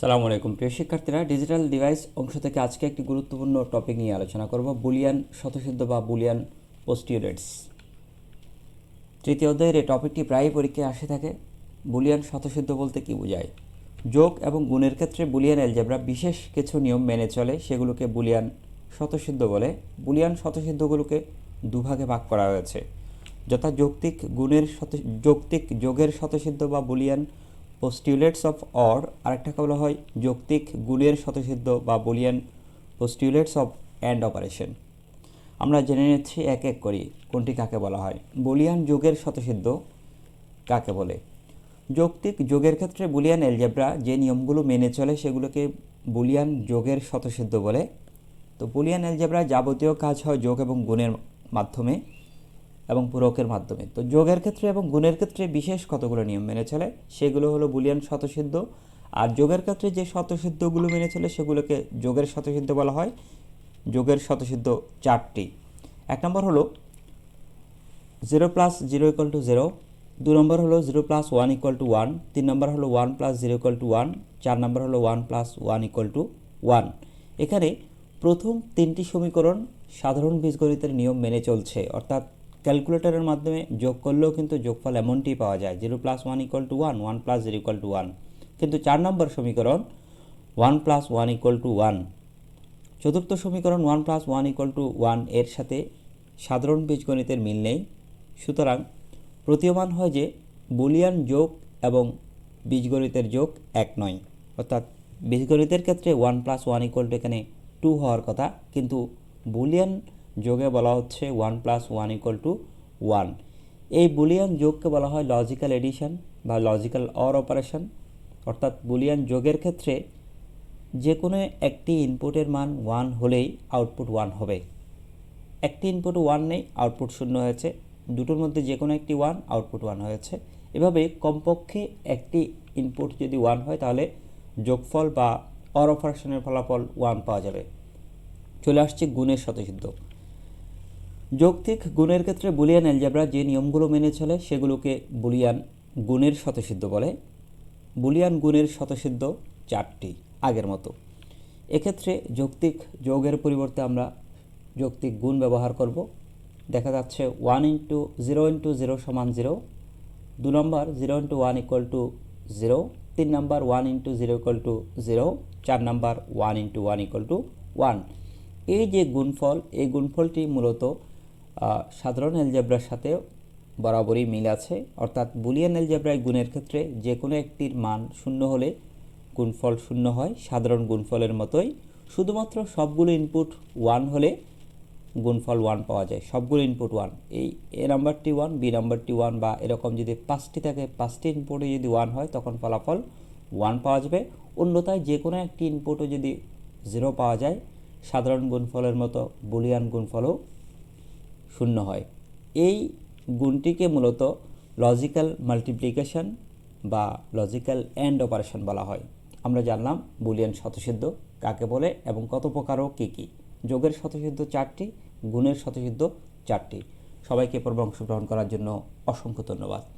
সালামু আলাইকুম। প্রিয় শিক্ষার্থীরা ডিজিটাল ডিভাইস অংশ থেকে আজকে একটি গুরুত্বপূর্ণ টপিক নিয়ে আলোচনা করব, বুলিয়ান শতসিদ্ধ বা বুলিয়ান পোস্টিউরেটস তৃতীয় অধ্যায়ের এই টপিকটি প্রায়ই পরীক্ষায় আসে থাকে, বুলিয়ান শতসিদ্ধ বলতে কি বোঝায়? যোগ এবং গুণের ক্ষেত্রে বুলিয়ান অ্যালজেব্রা বিশেষ কিছু নিয়ম মেনে চলে, সেগুলোকে বুলিয়ান শতসিদ্ধ বলে। বুলিয়ান শতসিদ্ধগুলোকে দুভাগে ভাগ করা হয়েছে। যথা যৌক্তিক গুণের শত যৌক্তিক যোগের শতসিদ্ধ বা বুলিয়ান পোস্টিউলেটস অফ অর আরেকটাকে বলা হয়, যৌক্তিক গুণের শতসিদ্ধ বা Boolean postulates of and operation আমরা জেনে নিচ্ছি এক এক করি, কোনটি কাকে বলা হয়। বুলিয়ান যোগের শতসিদ্ধ কাকে বলে? যৌক্তিক যোগের ক্ষেত্রে বুলিয়ান এলজেব্রা যে নিয়মগুলো মেনে চলে সেগুলোকে বুলিয়ান যোগের শতসিদ্ধ বলে। তো বুলিয়ান এলজেব্রা যাবতীয় কাজ হয় যোগ এবং গুণের মাধ্যমে। এবং পূরকের মাধ্যমে। তো যোগের ক্ষেত্রে এবং গুণের ক্ষেত্রে বিশেষ কতগুলো নিয়ম মেনে চলে? সেগুলো হলো বুলিয়ান শতসিদ্ধ আর যোগের ক্ষেত্রে যে শতসিদ্ধগুলো মেনে চলে, সেগুলোকে যোগের শতসিদ্ধ বলা হয়। যোগের শতসিদ্ধ চারটি। এক নম্বর হলো zero plus zero equal to zero. দু নম্বর হলো zero plus one equal to one. তিন নম্বর হলো one plus zero equal to one. চার নম্বর হলো one plus one equal to one. এখানে প্রথম তিনটি সমীকরণ সাধারণ বীজগণিতের নিয়ম মেনে চলছে। অর্থাৎ ক্যালকুলেটরের মাধ্যমে যোগ করলেও কিন্তু যোগফল এমনটি পাওয়া যায়, zero plus one equal to one one plus zero equal to one কিন্তু চার নম্বর সমীকরণ one plus one equal to one চতুর্থ সমীকরণ one plus one equal to ওয়ানের সাথে সাধারণ বীজগণিতের মিল নেই। সুতরাং প্রতীয়মান হয় যে বুলিয়ান যোগ এবং বীজগণিতের যোগ এক নয়। অর্থাৎ বীজগণিতের ক্ষেত্রে one plus one equal to এখানে টু হওয়ার কথা, কিন্তু বুলিয়ান যোগে বলা হচ্ছে one plus one equal to one এই বুলিয়ান যোগকে বলা হয় লজিক্যাল এডিশন বা লজিক্যাল অর অপারেশন অর্থাৎ বুলিয়ান যোগের ক্ষেত্রে যে কোনো একটি ইনপুটের মান ওয়ান হলেই আউটপুট ওয়ান হবে। একটি ইনপুট ওয়ান নেই আউটপুট শূন্য হয়েছে। দুটোর মধ্যে যে কোনো একটি ওয়ান আউটপুট ওয়ান হয়েছে। এভাবে কমপক্ষে একটি ইনপুট যদি ওয়ান হয়, তাহলে যোগফল বা অর অপারেশনের ফলাফল ওয়ান পাওয়া যাবে। চলে আসছে গুণের শতসিদ্ধ যৌক্তিক গুণের ক্ষেত্রে বুলিয়ান অ্যালজেব্রা যে নিয়মগুলো মেনে চলে, সেগুলোকে বুলিয়ান গুণের শতসিদ্ধ বলে। বুলিয়ান গুণের শতসিদ্ধ চারটি আগের মতো। এক্ষেত্রে যৌক্তিক যোগের পরিবর্তে আমরা যৌক্তিক গুণ ব্যবহার করব। দেখা যাচ্ছে one into zero into zero সমান জিরো। দু number zero into one equal to zero. তিন number one into zero equal to zero. চার number one into one equal to one. এই যে গুণফল, এই গুণফলটি মূলত সাধারণ অ্যালজেব্রার সাথে বরাবরই মিল আছে। অর্থাৎ বুলিয়ান অ্যালজেব্রায় গুণের ক্ষেত্রে যে কোনো একটির মান শূন্য হলে গুণফল শূন্য হয়। সাধারণ গুণফলের মতোই শুধুমাত্র সবগুলো ইনপুট ওয়ান হলে গুণফল ওয়ান পাওয়া যায়। সবগুলো ইনপুট ওয়ান এই এ নাম্বারটি ওয়ান বি নাম্বারটি ওয়ান বা এরকম যদি পাঁচটি থাকে, পাঁচটি ইনপুটে যদি ওয়ান হয়, তখন ফলাফল ওয়ান পাওয়া যাবে। অন্যথায় যে কোনো একটি ইনপুটও যদি জিরো পাওয়া যায়, সাধারণ গুণফলের মতো বুলিয়ান গুণফলও শূন্য হয়। এই গুণটিকে মূলত লজিক্যাল মাল্টিপ্লিকেশন বা লজিক্যাল অ্যান্ড অপারেশন বলা হয়। আমরা জানলাম বুলিয়ান শতসিদ্ধ কাকে বলে এবং কত প্রকার ও কী কী। যোগের শতসিদ্ধ চারটি, গুণের শতসিদ্ধ চারটি। সবাইকে পর্ব অংশগ্রহণ করার জন্য অসংখ্য ধন্যবাদ।